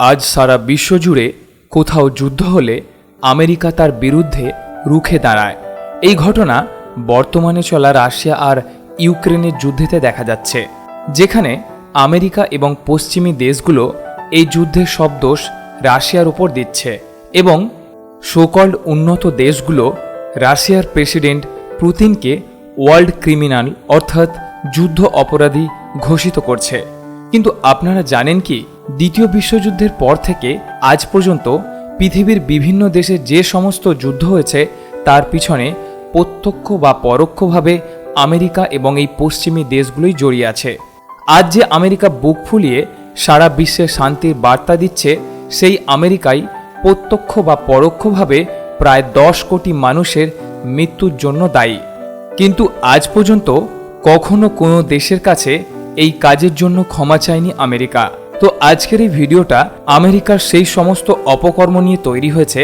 আজ সারা বিশ্ব জুড়ে কোথাও যুদ্ধ হলে আমেরিকা তার বিরুদ্ধে রুখে দাঁড়ায়। এই ঘটনা বর্তমানে চলা রাশিয়া আর ইউক্রেনের যুদ্ধেতে দেখা যাচ্ছে, যেখানে আমেরিকা এবং পশ্চিমী দেশগুলো এই যুদ্ধের সব দোষ রাশিয়ার উপর দিচ্ছে এবং সোকল্ড উন্নত দেশগুলো রাশিয়ার প্রেসিডেন্ট পুতিনকে ওয়ার্ল্ড ক্রিমিনাল অর্থাৎ যুদ্ধ অপরাধী ঘোষিত করছে। কিন্তু আপনারা জানেন কি, দ্বিতীয় বিশ্বযুদ্ধের পর থেকে আজ পর্যন্ত পৃথিবীর বিভিন্ন দেশে যে সমস্ত যুদ্ধ হয়েছে, তার পিছনে প্রত্যক্ষ বা পরোক্ষভাবে আমেরিকা এবং এই পশ্চিমী দেশগুলোই জড়িয়ে আছে। আজ যে আমেরিকা বুক ফুলিয়ে সারা বিশ্বে শান্তির বার্তা দিচ্ছে, সেই আমেরিকাই প্রত্যক্ষ বা পরোক্ষভাবে প্রায় দশ কোটি মানুষের মৃত্যুর জন্য দায়ী। কিন্তু আজ পর্যন্ত কখনো কোনো দেশের কাছে এই কাজের জন্য ক্ষমা চায়নি আমেরিকা। তো আজকের এই ভিডিওটা আমেরিকার সেই সমস্ত অপকর্ম নিয়ে তৈরি হয়েছে,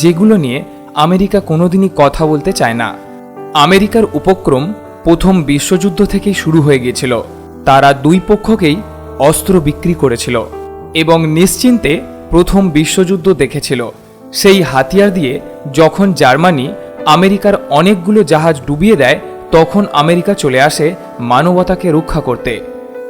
যেগুলো নিয়ে আমেরিকা কোনোদিনই কথা বলতে চায় না। আমেরিকার উপক্রম প্রথম বিশ্বযুদ্ধ থেকেই শুরু হয়ে গিয়েছিল। তারা দুই পক্ষকেই অস্ত্র বিক্রি করেছিল এবং নিশ্চিন্তে প্রথম বিশ্বযুদ্ধ দেখেছিল। সেই হাতিয়ার দিয়ে যখন জার্মানি আমেরিকার অনেকগুলো জাহাজ ডুবিয়ে দেয়, তখন আমেরিকা চলে আসে মানবতাকে রক্ষা করতে।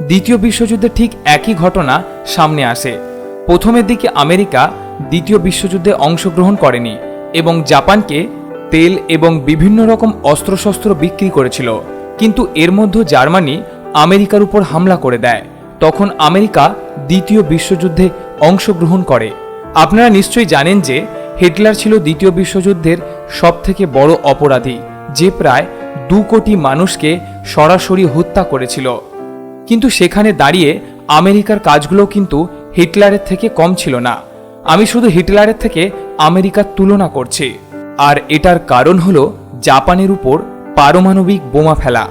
দ্বিতীয় বিশ্বযুদ্ধে ঠিক একই ঘটনা সামনে আসে। প্রথমের দিকে আমেরিকা দ্বিতীয় বিশ্বযুদ্ধে অংশগ্রহণ করেনি এবং জাপানকে তেল এবং বিভিন্ন রকম অস্ত্রশস্ত্র বিক্রি করেছিল। কিন্তু এর মধ্যে জার্মানি আমেরিকার উপর হামলা করে দেয়। তখন আমেরিকা দ্বিতীয় বিশ্বযুদ্ধে অংশগ্রহণ করে। আপনারা নিশ্চয়ই জানেন যে হিটলার ছিল দ্বিতীয় বিশ্বযুদ্ধের সবথেকে বড় অপরাধী, যে প্রায় দু কোটি মানুষকে সরাসরি হত্যা করেছিল। কিন্তু সেখানে দাঁড়িয়ে আমেরিকার কাজগুলো কিন্তু হিটলারের থেকে কম ছিল না। আমি শুধু হিটলারের থেকে আমেরিকার তুলনা করছি। আর এটার কারণ হলো জাপানের উপর পারমাণবিক বোমা ফেলা।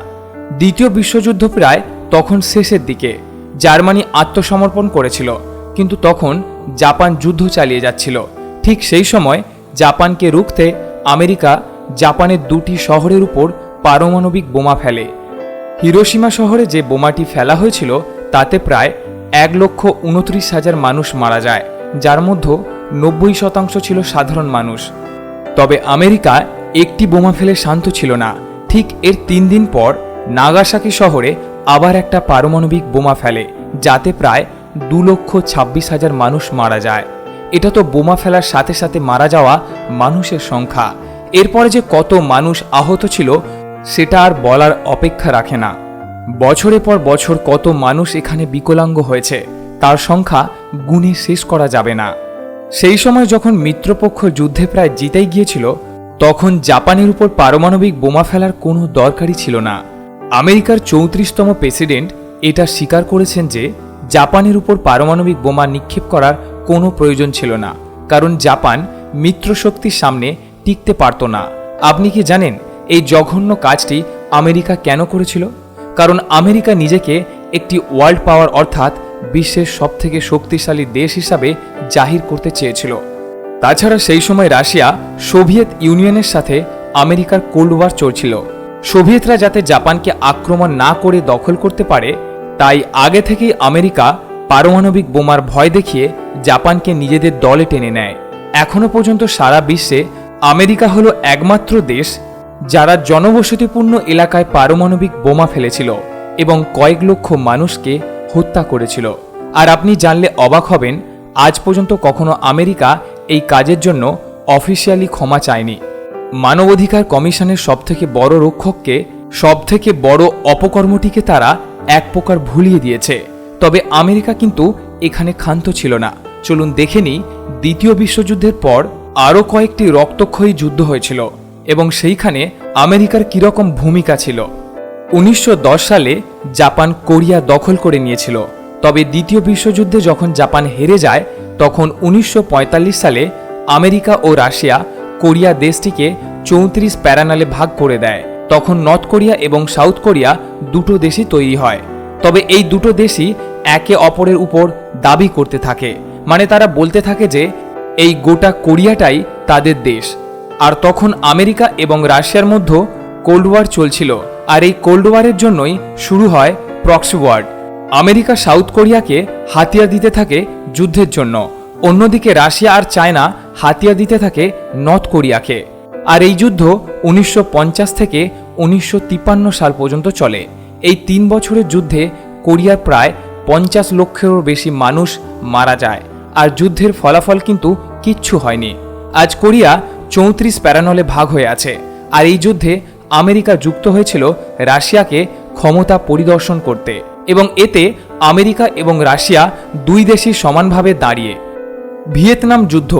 দ্বিতীয় বিশ্বযুদ্ধ প্রায় তখন শেষের দিকে। জার্মানি আত্মসমর্পণ করেছিল, কিন্তু তখন জাপান যুদ্ধ চালিয়ে যাচ্ছিল। ঠিক সেই সময় জাপানকে রুখতে আমেরিকা জাপানের দুটি শহরের উপর পারমাণবিক বোমা ফেলে। হিরোসীমা শহরে যে বোমাটি ফেলা হয়েছিল, তাতে প্রায় এক লক্ষ উনত্রিশ হাজার মানুষ মারা যায়, যার মধ্যে নব্বই শতাংশ ছিল সাধারণ মানুষ। তবে আমেরিকা একটি বোমা ফেলে শান্ত ছিল না। ঠিক এর তিন দিন পর নাগাসাকি শহরে আবার একটা পারমাণবিক বোমা ফেলে, যাতে প্রায় দু লক্ষ ছাব্বিশ হাজার মানুষ মারা যায়। এটা তো বোমা ফেলার সাথে সাথে মারা যাওয়া মানুষের সংখ্যা। এরপরে যে কত মানুষ আহত ছিল সেটা আর বলার অপেক্ষা রাখে না। বছরের পর বছর কত মানুষ এখানে বিকলাঙ্গ হয়েছে, তার সংখ্যা গুণে শেষ করা যাবে না। সেই সময় যখন মিত্রপক্ষ যুদ্ধে প্রায় জিতেই গিয়েছিল, তখন জাপানের উপর পারমাণবিক বোমা ফেলার কোনো দরকারই ছিল না। আমেরিকার চৌত্রিশতম প্রেসিডেন্ট এটা স্বীকার করেছেন যে, জাপানের উপর পারমাণবিক বোমা নিক্ষেপ করার কোনো প্রয়োজন ছিল না, কারণ জাপান মিত্রশক্তির সামনে টিকতে পারত না। আপনি কি জানেন এই জঘন্য কাজটি আমেরিকা কেন করেছিল? কারণ আমেরিকা নিজেকে একটি ওয়ার্ল্ড পাওয়ার অর্থাৎ বিশ্বের সবথেকে শক্তিশালী দেশ হিসাবে জাহির করতে চেয়েছিল। তাছাড়া সেই সময় রাশিয়া সোভিয়েত ইউনিয়নের সাথে আমেরিকার কোল্ড ওয়ার চলছিল। সোভিয়েতরা যাতে জাপানকে আক্রমণ না করে দখল করতে পারে, তাই আগে থেকেই আমেরিকা পারমাণবিক বোমার ভয় দেখিয়ে জাপানকে নিজেদের দলে টেনে নেয়। এখনও পর্যন্ত সারা বিশ্বে আমেরিকা হলো একমাত্র দেশ যারা জনবসতিপূর্ণ এলাকায় পারমাণবিক বোমা ফেলেছিল এবং কয়েক লক্ষ মানুষকে হত্যা করেছিল। আর আপনি জানলে অবাক হবেন, আজ পর্যন্ত কখনো আমেরিকা এই কাজের জন্য অফিসিয়ালি ক্ষমা চায়নি। মানবাধিকার কমিশনের সবথেকে বড় রক্ষককে সবথেকে বড় অপকর্মটিকে তারা এক প্রকার ভুলিয়ে দিয়েছে। তবে আমেরিকা কিন্তু এখানে ক্ষান্ত ছিল না। চলুন দেখে নিই, দ্বিতীয় বিশ্বযুদ্ধের পর আরও কয়েকটি রক্তক্ষয়ী যুদ্ধ হয়েছিল। এবং সেইখানে আমেরিকার কীরকম ভূমিকা ছিল। উনিশশো দশ সালে জাপান কোরিয়া দখল করে নিয়েছিল। তবে দ্বিতীয় বিশ্বযুদ্ধে যখন জাপান হেরে যায়, তখন উনিশশো পঁয়তাল্লিশ সালে আমেরিকা ও রাশিয়া কোরিয়া দেশটিকে চৌত্রিশ প্যারানালে ভাগ করে দেয়। তখন নর্থ কোরিয়া এবং সাউথ কোরিয়া দুটো দেশই তৈরি হয়। তবে এই দুটো দেশই একে অপরের উপর দাবি করতে থাকে। মানে তারা বলতে থাকে যে, এই গোটা কোরিয়াটাই তাদের দেশ। আর তখন আমেরিকা এবং রাশিয়ার মধ্যে কোল্ড ওয়ার চলছিল। আর এই কোল্ড ওয়ারের জন্যই শুরু হয় প্রক্সি ওয়ার আমেরিকা সাউথ কোরিয়াকে হাতিয়ার দিতে থাকে যুদ্ধের জন্য। অন্যদিকে রাশিয়া আর চায়না হাতিয়ার দিতে থাকে নর্থ কোরিয়াকে আর এই যুদ্ধ উনিশশো পঞ্চাশ থেকে উনিশশো তিপ্পান্ন সাল পর্যন্ত চলে। এই তিন বছরের যুদ্ধে কোরিয়ার প্রায় পঞ্চাশ লক্ষেরও বেশি মানুষ মারা যায়। আর যুদ্ধের ফলাফল কিন্তু কিচ্ছু হয়নি। আজ কোরিয়া চৌত্রিশ প্যারানলে ভাগ হয়ে আছে। আর এই যুদ্ধে আমেরিকা যুক্ত হয়েছিল রাশিয়াকে ক্ষমতা পরিদর্শন করতে এবং এতে আমেরিকা এবং রাশিয়া দুই দেশই সমানভাবে দাঁড়িয়ে। ভিয়েতনাম যুদ্ধ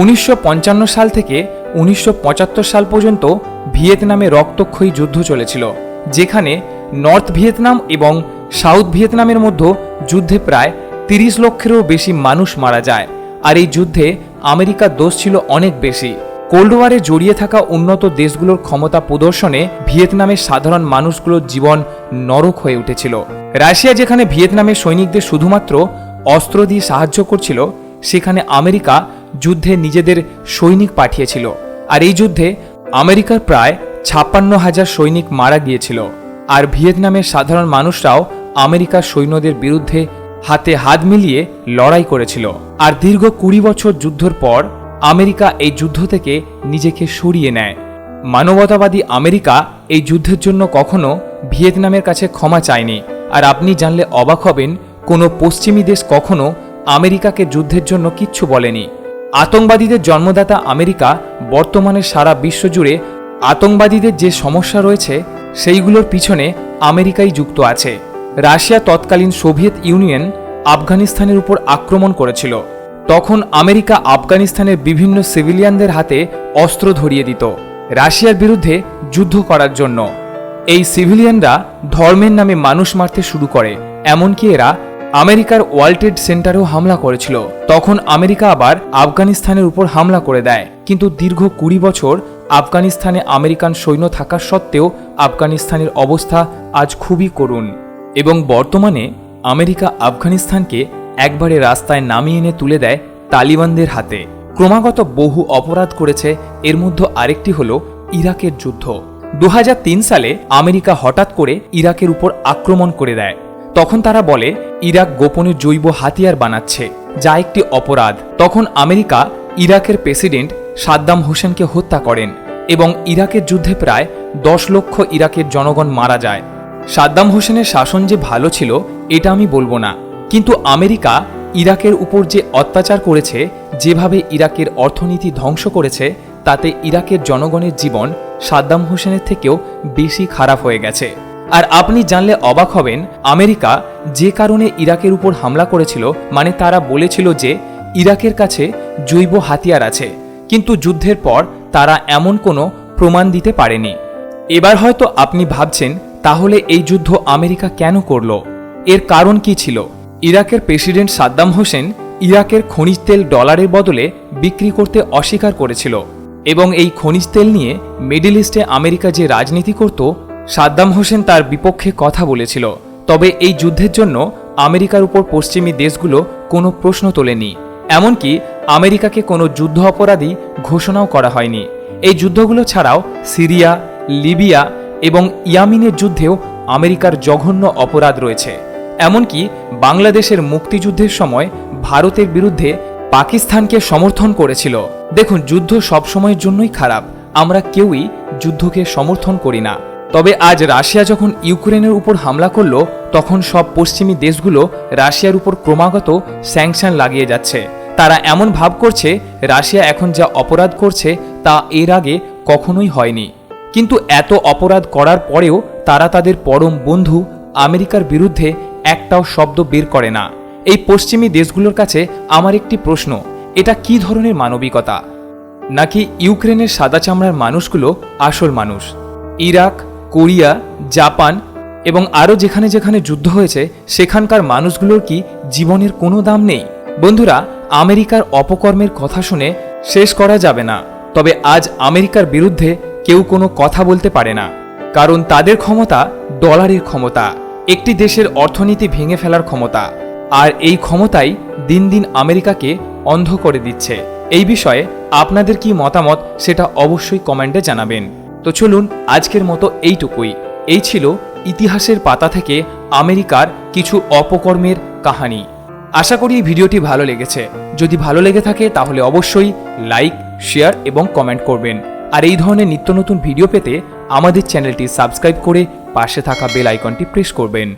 উনিশশো পঞ্চান্ন সাল থেকে উনিশশো পঁচাত্তর সাল পর্যন্ত ভিয়েতনামে রক্তক্ষয়ী যুদ্ধ চলেছিল, যেখানে নর্থ ভিয়েতনাম এবং সাউথ ভিয়েতনামের মধ্যে যুদ্ধে প্রায় তিরিশ লক্ষেরও বেশি মানুষ মারা যায়। আর এই যুদ্ধে আমেরিকার দোষ ছিল অনেক বেশি। কোল্ড ওয়ারে জড়িয়ে থাকা উন্নত দেশগুলোর ক্ষমতা প্রদর্শনে ভিয়েতনামের সাধারণ মানুষগুলোর জীবন নরক হয়ে উঠেছিল। রাশিয়া যেখানে ভিয়েতনামের সৈনিকদের শুধুমাত্র অস্ত্র দিয়ে সাহায্য করছিল, সেখানে আমেরিকা যুদ্ধে নিজেদের সৈনিক পাঠিয়েছিল। আর এই যুদ্ধে আমেরিকার প্রায় ছাপ্পান্ন হাজার সৈনিক মারা গিয়েছিল। আর ভিয়েতনামের সাধারণ মানুষরাও আমেরিকার সৈন্যদের বিরুদ্ধে হাতে হাত মিলিয়ে লড়াই করেছিল। আর দীর্ঘ কুড়ি বছর যুদ্ধর পর আমেরিকা এই যুদ্ধ থেকে নিজেকে সরিয়ে নেয়। মানবতাবাদী আমেরিকা এই যুদ্ধের জন্য কখনো ভিয়েতনামের কাছে ক্ষমা চায়নি। আর আপনি জানলে অবাক হবেন, কোনো পশ্চিমী দেশ কখনো আমেরিকাকে যুদ্ধের জন্য কিচ্ছু বলেনি। আতঙ্কবাদীদের জন্মদাতা আমেরিকা বর্তমানে সারা বিশ্ব জুড়ে আতঙ্কবাদীদের যে সমস্যা রয়েছে, সেইগুলোর পিছনে আমেরিকাই যুক্ত আছে। রাশিয়া তৎকালীন সোভিয়েত ইউনিয়ন আফগানিস্তানের উপর আক্রমণ করেছিল। তখন আমেরিকা আফগানিস্তানের বিভিন্ন সিভিলিয়ানদের হাতে অস্ত্র ধরিয়ে দিত। রাশিয়ার বিরুদ্ধে যুদ্ধ করার জন্য। এই সিভিলিয়ানরা ধর্মের নামে মানুষ মারতে শুরু করে, এমনকি এরা আমেরিকার ওয়ার্ল্ড সেন্টারেও হামলা করেছিল। তখন আমেরিকা আবার আফগানিস্তানের উপর হামলা করে দেয়, কিন্তু দীর্ঘ কুড়ি বছর আফগানিস্তানে আমেরিকান সৈন্য থাকা সত্ত্বেও আফগানিস্তানের অবস্থা আজ খুবই করুণ। এবং বর্তমানে আমেরিকা আফগানিস্তানকে একবারে রাস্তায় নামিয়ে এনে তুলে দেয় তালিবানদের হাতে। ক্রমাগত বহু অপরাধ করেছে, এর মধ্যে আরেকটি হল ইরাকের যুদ্ধ। দু হাজার তিন সালে আমেরিকা হঠাৎ করে ইরাকের উপর আক্রমণ করে দেয়। তখন তারা বলে, ইরাক গোপনে জৈব হাতিয়ার বানাচ্ছে, যা একটি অপরাধ। তখন আমেরিকা ইরাকের প্রেসিডেন্ট সাদ্দাম হোসেনকে হত্যা করেন এবং ইরাকের যুদ্ধে প্রায় দশ লক্ষ ইরাকের জনগণ মারা যায়। সাদ্দাম হোসেনের শাসন যে ভালো ছিল, এটা আমি বলব না। কিন্তু আমেরিকা ইরাকের উপর যে অত্যাচার করেছে, যেভাবে ইরাকের অর্থনীতি ধ্বংস করেছে, তাতে ইরাকের জনগণের জীবন সাদ্দাম হোসেনের থেকেও বেশি খারাপ হয়ে গেছে। আর আপনি জানলে অবাক হবেন, আমেরিকা যে কারণে ইরাকের উপর হামলা করেছিল মানে তারা বলেছিল যে ইরাকের কাছে জৈব হাতিয়ার আছে, কিন্তু যুদ্ধের পর তারা এমন কোনো প্রমাণ দিতে পারেনি। এবার হয়তো আপনি ভাবছেন, তাহলে এই যুদ্ধ আমেরিকা কেন করল? এর কারণ কি ছিল? ইরাকের প্রেসিডেন্ট সাদ্দাম হোসেন ইরাকের খনিজ তেল ডলারের বদলে বিক্রি করতে অস্বীকার করেছিল এবং এই খনিজ তেল নিয়ে মিডল ইস্টে আমেরিকা যে রাজনীতি করত, সাদ্দাম হোসেন তার বিপক্ষে কথা বলেছিল। তবে এই যুদ্ধের জন্য আমেরিকার উপর পশ্চিমী দেশগুলো কোনো প্রশ্ন তোলেনি। এমনকি আমেরিকাকে কোনো যুদ্ধ অপরাধী ঘোষণাও করা হয়নি। এই যুদ্ধগুলো ছাড়াও সিরিয়া, লিবিয়া এবং ইয়ামিনের যুদ্ধেও আমেরিকার জঘন্য অপরাধ রয়েছে। এমনকি বাংলাদেশের মুক্তিযুদ্ধের সময় ভারতের বিরুদ্ধে পাকিস্তানকে সমর্থন করেছিল। দেখুন, যুদ্ধ সবসময়ের জন্যই খারাপ। আমরা কেউই যুদ্ধকে সমর্থন করি না। তবে আজ রাশিয়া যখন ইউক্রেনের উপর হামলা করল, তখন সব পশ্চিমী দেশগুলো রাশিয়ার উপর ক্রমাগত স্যাংশন লাগিয়ে যাচ্ছে। তারা এমন ভাব করছে, রাশিয়া এখন যা অপরাধ করছে তা এর আগে কখনোই হয়নি। কিন্তু এত অপরাধ করার পরেও তারা তাদের পরম বন্ধু আমেরিকার বিরুদ্ধে একটাও শব্দ বের করে না। এই পশ্চিমী দেশগুলোর কাছে আমার একটি প্রশ্ন, এটা কি ধরনের মানবিকতা? নাকি ইউক্রেনের সাদা চামড়ার মানুষগুলো আসল মানুষ? ইরাক, কোরিয়া, জাপান এবং আরও যেখানে যেখানে যুদ্ধ হয়েছে, সেখানকার মানুষগুলোর কি জীবনের কোনো দাম নেই? বন্ধুরা, আমেরিকার অপকর্মের কথা শুনে শেষ করা যাবে না। তবে আজ আমেরিকার বিরুদ্ধে কেউ কোনো কথা বলতে পারে না, কারণ তাদের ক্ষমতা ডলারের ক্ষমতা। একটি দেশের অর্থনীতি ভেঙে ফেলার ক্ষমতা, আর এই ক্ষমতাই দিন দিন আমেরিকাকে অন্ধ করে দিচ্ছে। এই বিষয়ে আপনাদের কি মতামত সেটা অবশ্যই কমেন্টে জানাবেন। তো চলুন আজকের মতো এইটুকুই। এই ছিল ইতিহাসের পাতা থেকে আমেরিকার কিছু অপকর্মের কাহানি। আশা করি এই ভিডিওটি ভালো লেগেছে। যদি ভালো লেগে থাকে তাহলে অবশ্যই লাইক, শেয়ার এবং কমেন্ট করবেন। আর এই ধরনের নিত্য নতুন ভিডিও পেতে আমাদের চ্যানেলটি সাবস্ক্রাইব করে পাশে থাকা বেল আইকনটি প্রেস করবেন।